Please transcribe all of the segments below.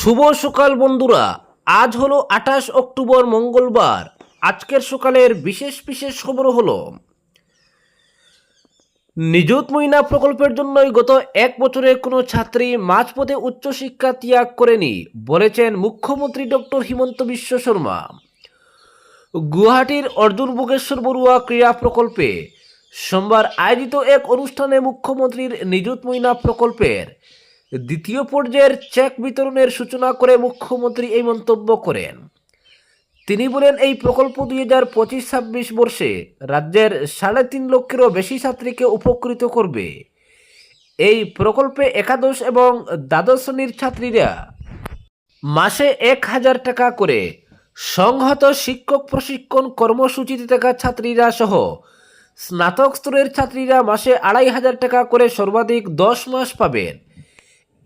শুভ সকাল বন্ধুরা। আজ হলো আঠাশ অক্টোবর মঙ্গলবার। আজকের সকালের বিশেষ বিশেষ খবর হলো, নিযুত মহিনা প্রকল্পের জন্যই গত এক বছরে কোনো ছাত্রী মাঝপথে উচ্চশিক্ষা ত্যাগ করেনি, বলেছেন মুখ্যমন্ত্রী ডক্টর হিমন্ত বিশ্ব শর্মা। গুয়াহাটির অর্জুন ভোগেশ্বর বড়ুয়া ক্রীড়া প্রকল্পে, সোমবার আয়োজিত এক অনুষ্ঠানে মুখ্যমন্ত্রীর নিযুত মহিনা প্রকল্পের দ্বিতীয় পর্যায়ের চেক বিতরণের সূচনা করে মুখ্যমন্ত্রী এই মন্তব্য করেন। তিনি বলেন, এই প্রকল্প দুই হাজার পঁচিশ ছাব্বিশ বর্ষে রাজ্যের সাড়ে তিন লক্ষেরও বেশি ছাত্রীকে উপকৃত করবে। এই প্রকল্পে একাদশ এবং দ্বাদশ শ্রেণির ছাত্রীরা মাসে এক হাজার টাকা করে সংহত শিক্ষক প্রশিক্ষণ কর্মসূচিতে থাকা ছাত্রীরা সহ স্নাতক স্তরের ছাত্রীরা মাসে আড়াই হাজার টাকা করে সর্বাধিক দশ মাস পাবেন।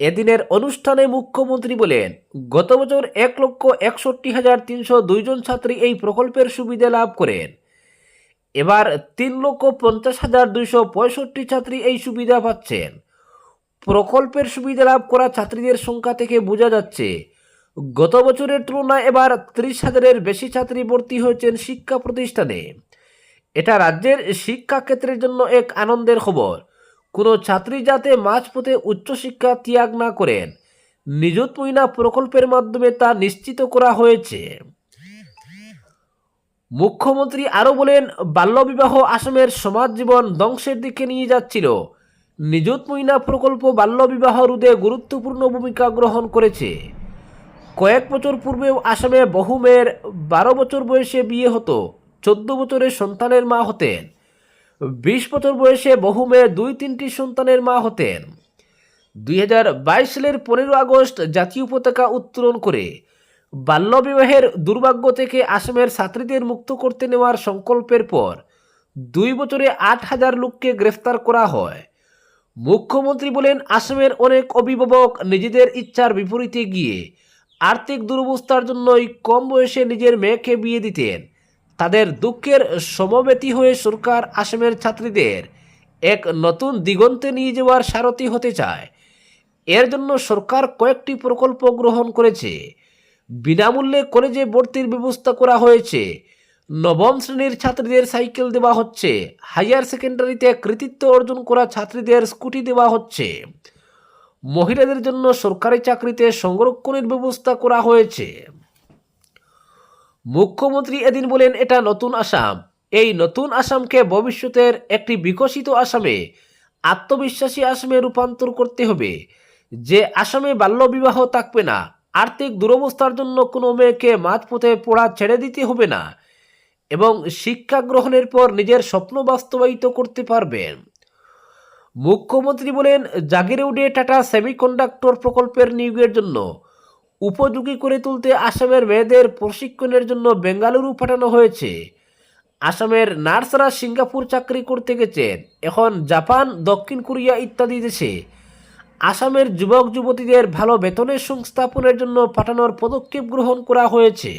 এদিনের অনুষ্ঠানে মুখ্যমন্ত্রী বলেন, গত বছর এক লক্ষ একষট্টি হাজার তিনশো দুইজন ছাত্রী এই প্রকল্পের সুবিধা লাভ করেন। এবার তিন লক্ষ পঞ্চাশ হাজার দুইশো পঁয়ষট্টি ছাত্রী এই সুবিধা পাচ্ছেন। প্রকল্পের সুবিধা লাভ করা ছাত্রীদের সংখ্যা থেকে বোঝা যাচ্ছে, গত বছরের তুলনায় এবার ত্রিশ হাজারের বেশি ছাত্রী ভর্তি হয়েছেন শিক্ষা প্রতিষ্ঠানে। এটা রাজ্যের শিক্ষা ক্ষেত্রের জন্য এক আনন্দের খবর। কোনো ছাত্রী যাতে মাঝপথে উচ্চশিক্ষা ত্যাগ না করেন। নিযুত মহিনা প্রকল্পের মাধ্যমে তা নিশ্চিত করা হয়েছে। মুখ্যমন্ত্রী আরও বলেন, বাল্যবিবাহ আসামের সমাজ জীবন ধ্বংসের দিকে নিয়ে যাচ্ছিল। নিযুত মহিনা প্রকল্প বাল্যবিবাহ রোধে গুরুত্বপূর্ণ ভূমিকা গ্রহণ করেছে। কয়েক বছর পূর্বেও আসামে বহু মেয়ের বারো বছর বয়সে বিয়ে হতো, চোদ্দ বছরের সন্তানের মা হতেন। বিশ বছর বয়সে বহু মেয়ে দুই তিনটি সন্তানের মা হতেন। দুই হাজার বাইশ সালের পনেরো আগস্ট জাতীয় পতাকা উত্তোলন করে বাল্যবিবাহের দুর্ভাগ্য থেকে আসামের ছাত্রীদের মুক্ত করতে নেওয়ার সংকল্পের পর দুই বছরে আট হাজার লোককে গ্রেফতার করা হয়। মুখ্যমন্ত্রী বলেন, আসামের অনেক অভিভাবক নিজেদের ইচ্ছার বিপরীতে গিয়ে আর্থিক দুরবস্থার জন্যই কম বয়সে নিজের মেয়েকে বিয়ে দিতেন। তাদের দুঃখের সমবেতী হয়ে সরকার আসামের ছাত্রীদের এক নতুন দিগন্তে নিয়ে যাওয়ার সারথি হতে চায়। এর জন্য সরকার কয়েকটি প্রকল্প গ্রহণ করেছে। বিনামূল্যে কলেজে ভর্তির ব্যবস্থা করা হয়েছে। নবম শ্রেণির ছাত্রীদের সাইকেল দেওয়া হচ্ছে। হায়ার সেকেন্ডারিতে কৃতিত্ব অর্জন করা ছাত্রীদের স্কুটি দেওয়া হচ্ছে। মহিলাদের জন্য সরকারি চাকরিতে সংরক্ষণের ব্যবস্থা করা হয়েছে। মুখ্যমন্ত্রী এদিন বলেন, এটা নতুন আসাম। এই নতুন আসামকে ভবিষ্যতের একটি বিকশিত আসামে আত্মবিশ্বাসী আসামে রূপান্তর করতে হবে। যে আসামে বাল্যবিবাহ থাকবে না, আর্থিক দুরবস্থার জন্য কোনো মেয়েকে মাঝপথে পড়া ছেড়ে দিতে হবে না এবং শিক্ষা গ্রহণের পর নিজের স্বপ্ন বাস্তবায়িত করতে পারবেন। মুখ্যমন্ত্রী বলেন জাগিরৌডে টাটা সেমিকন্ডাক্টর প্রকল্পের নিয়োগের জন্য উপযোগী করে তুলতে আসামের মেয়েদের প্রশিক্ষণের জন্য বেঙ্গালুরু পাঠানো হয়েছে। আসামের নার্সরা সিঙ্গাপুর চাকরি করতে গেছেন। এখন জাপান, দক্ষিণ কোরিয়া ইত্যাদি দেশে। আসামের যুবক, যুবতীদের ভালো বেতনের সংস্থাপনের জন্য পাঠানোর পদক্ষেপ গ্রহণ করা হয়েছে।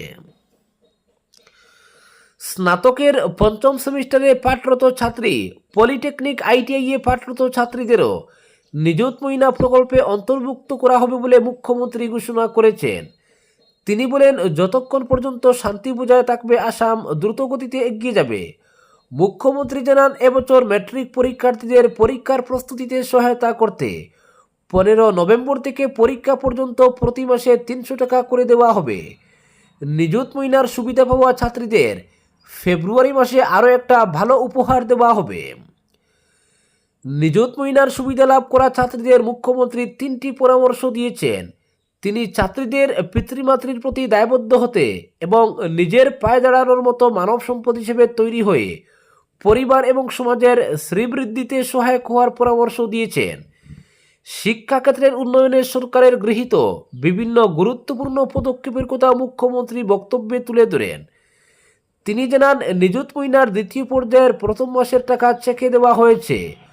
স্নাতকের পঞ্চম সেমিস্টারে পাঠরত ছাত্রী, পলিটেকনিক আইটিআইয়ে পাঠরত ছাত্রীদেরও নিযুত মহিনা প্রকল্পে অন্তর্ভুক্ত করা হবে বলে মুখ্যমন্ত্রী ঘোষণা করেছেন। তিনি বলেন, যতক্ষণ পর্যন্ত শান্তি বজায় থাকবে, আসাম দ্রুতগতিতে এগিয়ে যাবে। মুখ্যমন্ত্রী জানান, এবছর ম্যাট্রিক পরীক্ষার্থীদের পরীক্ষার প্রস্তুতিতে সহায়তা করতে পনেরো নভেম্বর থেকে পরীক্ষা পর্যন্ত প্রতি মাসে তিনশো টাকা করে দেওয়া হবে। নিযুত মহিনার সুবিধা পাওয়া ছাত্রীদের ফেব্রুয়ারি মাসে আরও একটা ভালো উপহার দেওয়া হবে। নিযুত মহিনার সুবিধা লাভ করা ছাত্রীদের মুখ্যমন্ত্রী তিনটি পরামর্শ দিয়েছেন। তিনি ছাত্রীদের পিতৃমাতৃর প্রতি দায়বদ্ধ হতে এবং নিজের পায়ে দাঁড়ানোর মতো মানব সম্পদ হিসেবে তৈরি হয়ে পরিবার এবং সমাজের শ্রীবৃদ্ধিতে সহায়ক হওয়ার পরামর্শ দিয়েছেন। শিক্ষাক্ষেত্রের উন্নয়নে সরকারের গৃহীত বিভিন্ন গুরুত্বপূর্ণ পদক্ষেপের কথা মুখ্যমন্ত্রী বক্তব্যে তুলে ধরেন। তিনি জানান, নিযুত মহিনার দ্বিতীয় পর্যায়ের প্রথম মাসের টাকা চেকে দেওয়া হয়েছে।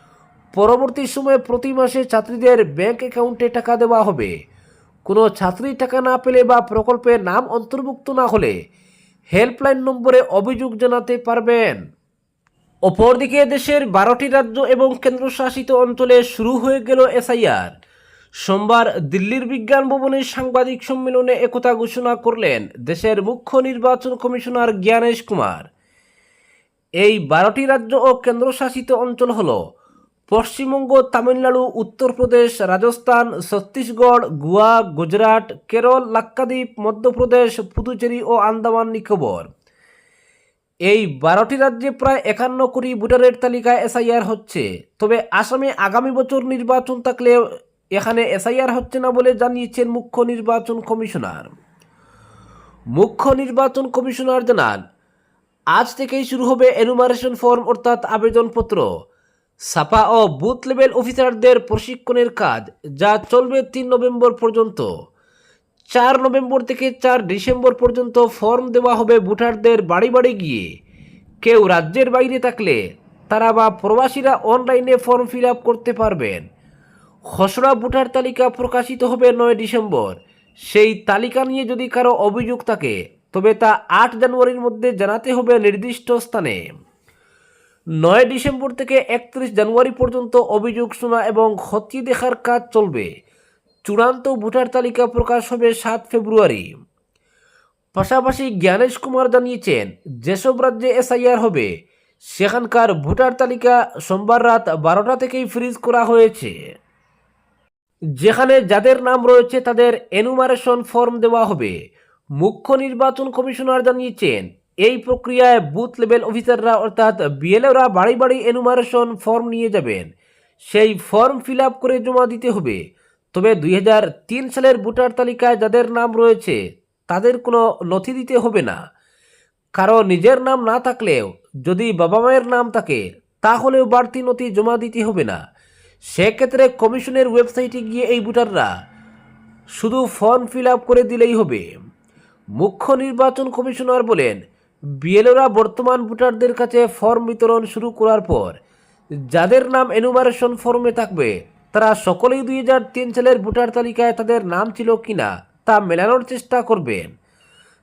পরবর্তী সময়ে প্রতি মাসে ছাত্রীদের ব্যাংক অ্যাকাউন্টে টাকা দেওয়া হবে। কোনো ছাত্রী টাকা না পেলে বা প্রকল্পে নাম অন্তর্ভুক্ত না হলে হেল্পলাইন নম্বরে অভিযোগ জানাতে পারবেন। অপরদিকে দেশের বারোটি রাজ্য এবং কেন্দ্রশাসিত অঞ্চলে শুরু হয়ে গেল এসআইআর। সোমবার দিল্লির বিজ্ঞান ভবনে সাংবাদিক সম্মেলনে একথা ঘোষণা করলেন দেশের মুখ্য নির্বাচন কমিশনার জ্ঞানেশ কুমার। এই বারোটি রাজ্য ও কেন্দ্রশাসিত অঞ্চল হল পশ্চিমবঙ্গ, তামিলনাড়ু, উত্তরপ্রদেশ, রাজস্থান, ছত্তিশগড়, গোয়া, গুজরাট, কেরল, লাক্ষাদ্বীপ, মধ্যপ্রদেশ, পুদুচেরি ও আন্দামান নিকোবর। এই বারোটি রাজ্যে প্রায় একান্ন কোটি ভোটারের তালিকায় এসআইআর হচ্ছে। তবে আসামে আগামী বছর নির্বাচন থাকলে এখানে এসআইআর হচ্ছে না বলে জানিয়েছেন মুখ্য নির্বাচন কমিশনার। মুখ্য নির্বাচন কমিশনার জানান, আজ থেকেই শুরু হবে এনুমারেশন ফর্ম অর্থাৎ আবেদনপত্র। ছাপা ও বুথ লেভেল অফিসারদের প্রশিক্ষণের কাজ, যা চলবে তিন নভেম্বর পর্যন্ত। চার নভেম্বর থেকে চার ডিসেম্বর পর্যন্ত ফর্ম দেওয়া হবে ভোটারদের বাড়ি বাড়ি গিয়ে। কেউ রাজ্যের বাইরে থাকলে তারা বা প্রবাসীরা অনলাইনে ফর্ম ফিল করতে পারবেন। খসড়া ভোটার তালিকা প্রকাশিত হবে নয় ডিসেম্বর। সেই তালিকা নিয়ে যদি কারও অভিযোগ থাকে, তবে তা আট জানুয়ারির মধ্যে জানাতে হবে নির্দিষ্ট স্থানে। নয় ডিসেম্বর থেকে একত্রিশ জানুয়ারি পর্যন্ত অভিযোগ শোনা এবং ক্ষতি দেখার কাজ চলবে। চূড়ান্ত ভোটার তালিকা প্রকাশ হবে সাত ফেব্রুয়ারি। পাশাপাশি জ্ঞানেশ কুমার জানিয়েছেন, যেসব রাজ্যে এসআইআর হবে, সেখানকার ভোটার তালিকা সোমবার রাত বারোটা থেকেই ফ্রিজ করা হয়েছে। যেখানে যাদের নাম রয়েছে তাদের এনুমারেশন ফর্ম দেওয়া হবে। মুখ্য নির্বাচন কমিশনার জানিয়েছেন এই প্রক্রিয়ায় বুথ লেভেল অফিসাররা অর্থাৎ বিএলওরা বাড়ি বাড়ি এনুমারেশন ফর্ম নিয়ে যাবেন। সেই ফর্ম ফিল করে জমা দিতে হবে। তবে দুই হাজার তিন সালের ভোটার তালিকায় যাদের নাম রয়েছে, তাদের কোনো নথি দিতে হবে না। কারও নিজের নাম না থাকলেও যদি বাবা মায়ের নাম থাকে, তাহলেও বাড়তি নথি জমা দিতে হবে না। সেক্ষেত্রে কমিশনের ওয়েবসাইটে গিয়ে এই ভোটাররা শুধু ফর্ম ফিল করে দিলেই হবে। মুখ্য নির্বাচন কমিশনার বলেন বিএলওরা বর্তমান ভোটারদের কাছে ফর্ম বিতরণ শুরু করার পর যাদের নাম এনুমারেশন ফর্মে থাকবে, তারা সকলেই দুই হাজার তিন সালের ভোটার তালিকায় তাদের নাম ছিল কিনা তা মেলানোর চেষ্টা করবেন।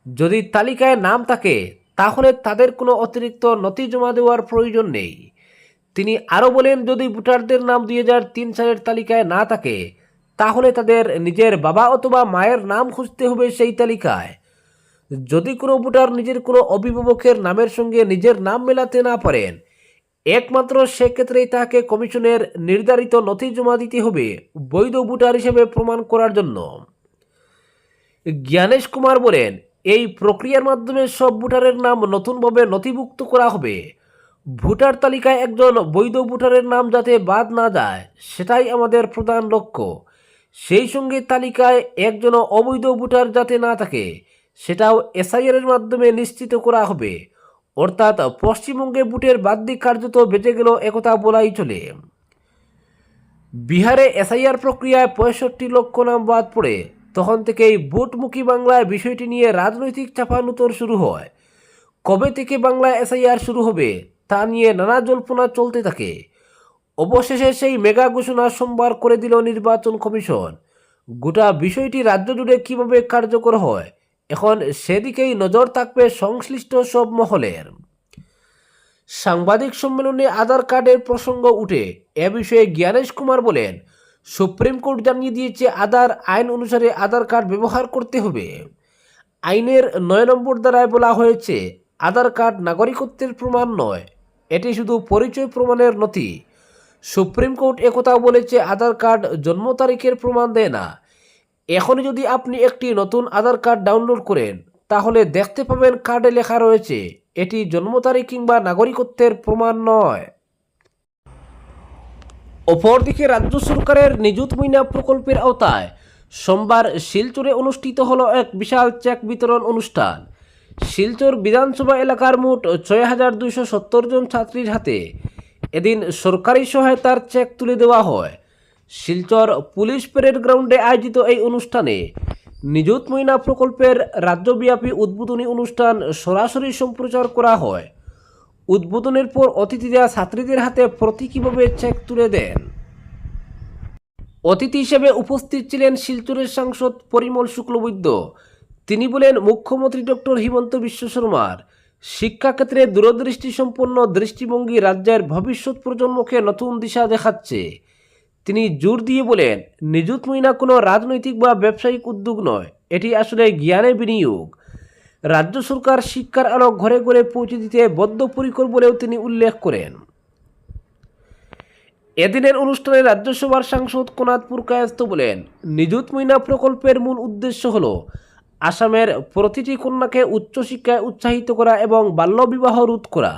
যদি তালিকায় নাম থাকে, তাহলে তাদের কোনো অতিরিক্ত নথি জমা দেওয়ার প্রয়োজন নেই। তিনি আরও বলেন, যদি ভোটারদের নাম দুই হাজার তিন সালের তালিকায় না থাকে, তাহলে তাদের নিজের বাবা অথবা মায়ের নাম খুঁজতে হবে সেই তালিকায়। যদি কোনো ভোটার নিজের কোনো অভিভাবকের নামের সঙ্গে নিজের নাম মেলাতে না পারেন, একমাত্র সেক্ষেত্রেই তাকে কমিশনের নির্ধারিত নথি জমা দিতে হবে বৈধ ভোটার হিসেবে প্রমাণ করার জন্য। জ্ঞানেশ কুমার বলেন, এই প্রক্রিয়ার মাধ্যমে সব ভোটারের নাম নতুনভাবে নথিভুক্ত করা হবে। ভোটার তালিকায় একজন বৈধ ভোটারের নাম যাতে বাদ না যায়, সেটাই আমাদের প্রধান লক্ষ্য। সেই সঙ্গে তালিকায় একজনও অবৈধ ভোটার যাতে না থাকে সেটাও এসআইআর এর মাধ্যমে নিশ্চিত করা হবে। অর্থাৎ পশ্চিমবঙ্গে ভোটের বাদ্যিক কার্যত বেঁচে গেল একথা বলাই চলে। বিহারে এসআইআর প্রক্রিয়ায় পঁয়ষট্টি লক্ষ নাম বাদ পড়ে, তখন থেকেই ভোটমুখী বাংলায় বিষয়টি নিয়ে রাজনৈতিক চাপানুতর শুরু হয়। কবে থেকে বাংলায় এসআইআর শুরু হবে, তা নিয়ে নানা জল্পনা চলতে থাকে। অবশেষে সেই মেগা ঘোষণা সোমবার করে দিল নির্বাচন কমিশন। গোটা বিষয়টি রাজ্য জুড়ে কীভাবে কার্যকর হয় এখন সেদিকেই নজর থাকবে সংশ্লিষ্ট সব মহলের। সাংবাদিক সম্মেলনে আধার কার্ডের প্রসঙ্গ উঠে, এ বিষয়ে জ্ঞানেশ কুমার বলেন, সুপ্রিম কোর্ট জানিয়ে দিয়েছে আধার আইন অনুসারে আধার কার্ড ব্যবহার করতে হবে। আইনের নয় নম্বর দ্বারায় বলা হয়েছে, আধার কার্ড নাগরিকত্বের প্রমাণ নয়, এটি শুধু পরিচয় প্রমাণের নথি। সুপ্রিম কোর্ট একথাও বলেছে, আধার কার্ড জন্ম তারিখের প্রমাণ দেয় না। এখনই যদি আপনি একটি নতুন আধার কার্ড ডাউনলোড করেন, তাহলে দেখতে পাবেন কার্ডে লেখা রয়েছে, এটি জন্ম তারিখ কিংবা নাগরিকত্বের প্রমাণ নয়। অপরদিকে রাজ্য সরকারের নিযুত মিনা প্রকল্পের আওতায় সোমবার শিলচরে অনুষ্ঠিত হলো এক বিশাল চেক বিতরণ অনুষ্ঠান। শিলচর বিধানসভা এলাকার মোট ছয় হাজার সত্তর জন ছাত্রীর হাতে এদিন সরকারি সহায়তার চেক তুলে দেওয়া হয়। শিলচর পুলিশ প্যারেড গ্রাউন্ডে আয়োজিত এই অনুষ্ঠানে নিযুত মইনা প্রকল্পের রাজ্যব্যাপী উদ্বোধনী অনুষ্ঠান সরাসরি সম্প্রচার করা হয়। উদ্বোধনের পর অতিথিরা ছাত্রীদের হাতে প্রতীকীভাবে চেক তুলে দেন। অতিথি হিসেবে উপস্থিত ছিলেন শিলচরের সাংসদ পরিমল শুক্লবৈদ্য। তিনি বলেন, মুখ্যমন্ত্রী ডক্টর হিমন্ত বিশ্ব শর্মার শিক্ষাক্ষেত্রে দূরদৃষ্টি সম্পন্ন দৃষ্টিভঙ্গি রাজ্যের ভবিষ্যৎ প্রজন্মকে নতুন দিশা দেখাচ্ছে। তিনি জোর দিয়ে বলেন, নিযুত মইনা কোনো রাজনৈতিক বা ব্যবসায়িক উদ্যোগ নয়। এটি আসলে জ্ঞানের বিনিয়োগ। রাজ্য সরকার শিক্ষার আলো ঘরে ঘরে পৌঁছে দিতে বদ্ধপরিকর বলেও তিনি উল্লেখ করেন। এদিনের অনুষ্ঠানে রাজ্যসভার সাংসদ কোনাদপুর কায়স্ত বলেন, নিযুত মইনা প্রকল্পের মূল উদ্দেশ্য হল আসামের প্রতিটি কন্যাকে উচ্চশিক্ষায় উৎসাহিত করা এবং বাল্যবিবাহ রোধ করা।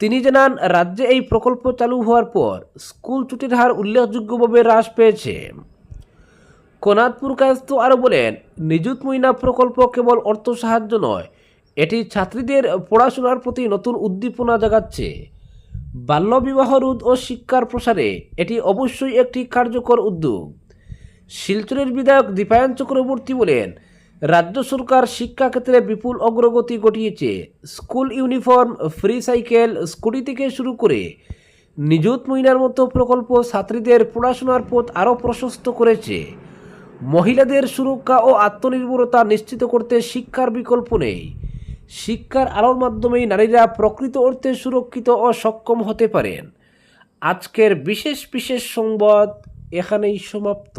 তিনি জানান, রাজ্যে এই প্রকল্প চালু হওয়ার পর স্কুল ছুটির হার উল্লেখযোগ্যভাবে হ্রাস পেয়েছে। কোনাদপুর কায়স্ত আরও বলেন, নিযুত মইনা প্রকল্প কেবল অর্থ সাহায্য নয়, এটি ছাত্রীদের পড়াশোনার প্রতি নতুন উদ্দীপনা জাগাচ্ছে। বাল্যবিবাহ রোধ ও শিক্ষার প্রসারে এটি অবশ্যই একটি কার্যকর উদ্যোগ। শিলচরের বিধায়ক দীপায়ন চক্রবর্তী বলেন রাজ্য সরকার শিক্ষাক্ষেত্রে বিপুল অগ্রগতি ঘটিয়েছে। School uniform, free cycle, scooty থেকে শুরু করে নিযুত মহিলার মতো প্রকল্প ছাত্রীদের পড়াশোনার পথ আরও প্রশস্ত করেছে। মহিলাদের সুরক্ষা ও আত্মনির্ভরতা নিশ্চিত করতে শিক্ষার বিকল্প নেই। শিক্ষার আলোর মাধ্যমেই নারীরা প্রকৃত অর্থে সুরক্ষিত ও সক্ষম হতে পারেন। আজকের বিশেষ বিশেষ সংবাদ এখানেই সমাপ্ত।